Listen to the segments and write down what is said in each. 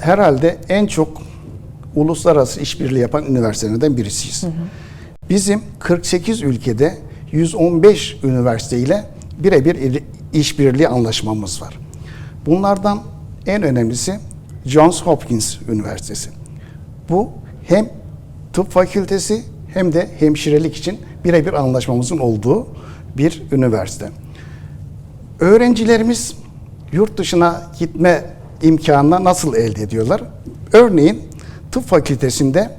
herhalde en çok uluslararası işbirliği yapan üniversitelerden birisiyiz. Bizim 48 ülkede 115 üniversiteyle birebir işbirliği anlaşmamız var. Bunlardan en önemlisi Johns Hopkins Üniversitesi. Bu hem tıp fakültesi hem de hemşirelik için birebir anlaşmamızın olduğu bir üniversite. Öğrencilerimiz yurt dışına gitme imkanına nasıl elde ediyorlar? Örneğin tıp fakültesinde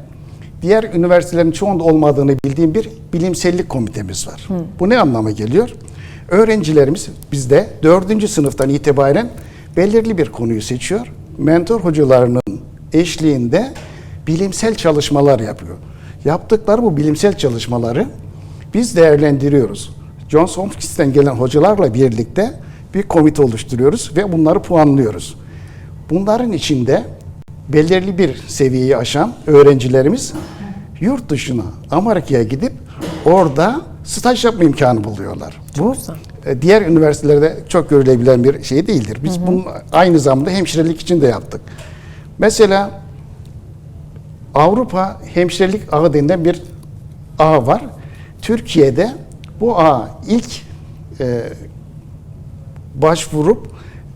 diğer üniversitelerin çoğunda olmadığını bildiğim bir bilimsellik komitemiz var. Bu ne anlama geliyor? Öğrencilerimiz bizde dördüncü sınıftan itibaren belirli bir konuyu seçiyor. Mentor hocalarının eşliğinde bilimsel çalışmalar yapıyor. Yaptıkları bu bilimsel çalışmaları biz değerlendiriyoruz. Johns Hopkins'ten gelen hocalarla birlikte bir komite oluşturuyoruz ve bunları puanlıyoruz. Bunların içinde belirli bir seviyeyi aşan öğrencilerimiz yurt dışına Amerika'ya gidip orada staj yapma imkanı buluyorlar. Bu e, diğer üniversitelerde çok görülebilen bir şey değildir. Biz bunu aynı zamanda hemşirelik için de yaptık. Mesela Avrupa Hemşirelik Ağı denilen bir ağ var. Türkiye'de bu ağa ilk e, başvurup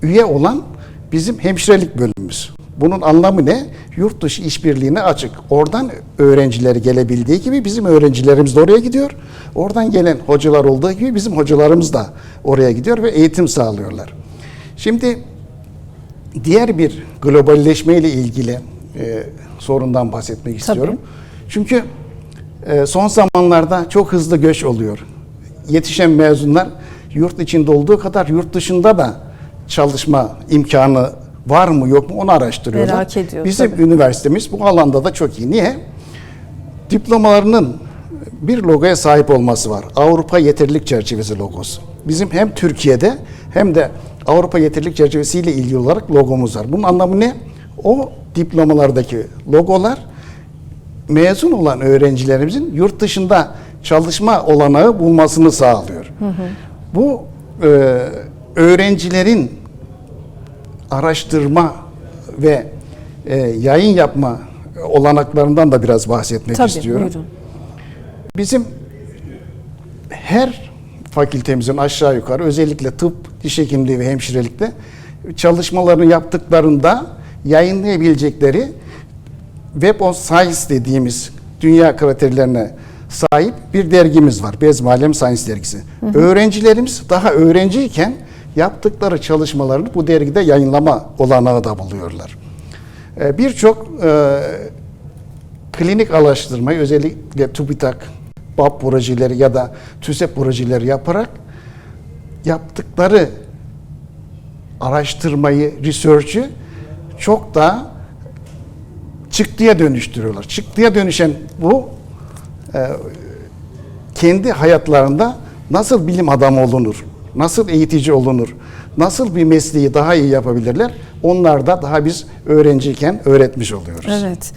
üye olan bizim hemşirelik bölümümüz. Bunun anlamı ne? Yurt dışı işbirliğine açık. Oradan öğrencileri gelebildiği gibi bizim öğrencilerimiz de oraya gidiyor. Oradan gelen hocalar olduğu gibi bizim hocalarımız da oraya gidiyor ve eğitim sağlıyorlar. Şimdi diğer bir globalleşme ile ilgili e, sorundan bahsetmek istiyorum. Çünkü e, son zamanlarda çok hızlı göç oluyor. Yetişen mezunlar yurt içinde olduğu kadar yurt dışında da çalışma imkanı var mı yok mu onu araştırıyorlar. Merak ediyor, Bizim tabii. üniversitemiz bu alanda da çok iyi. Niye? Diplomalarının bir logoya sahip olması var. Avrupa Yeterlilik Çerçevesi logosu. Bizim hem Türkiye'de hem de Avrupa Yeterlilik Çerçevesi ile ilgili olarak logomuz var. Bunun anlamı ne? O diplomalardaki logolar mezun olan öğrencilerimizin yurt dışında çalışma olanağı bulmasını sağlıyor. Bu e, öğrencilerin araştırma ve e, yayın yapma olanaklarından da biraz bahsetmek Tabii istiyorum. buyurun. Bizim her fakültemizin aşağı yukarı özellikle tıp, diş hekimliği ve hemşirelikte çalışmalarını yaptıklarında yayınlayabilecekleri Web of Science dediğimiz dünya kriterlerine sahip bir dergimiz var. Bezmi Alem Science dergisi. Öğrencilerimiz daha öğrenciyken yaptıkları çalışmalarını bu dergide yayınlama olanağı da buluyorlar. Ee, Birçok e, klinik araştırmayı özellikle TÜBİTAK, BAP projeleri ya da TÜSEP projeleri yaparak yaptıkları araştırmayı, research'ü çok daha çıktıya dönüştürüyorlar. Çıktıya dönüşen bu e, kendi hayatlarında nasıl bilim adamı olunur, nasıl eğitici olunur, nasıl bir mesleği daha iyi yapabilirler, onlar da daha biz öğrenciyken öğretmiş oluyoruz. Evet.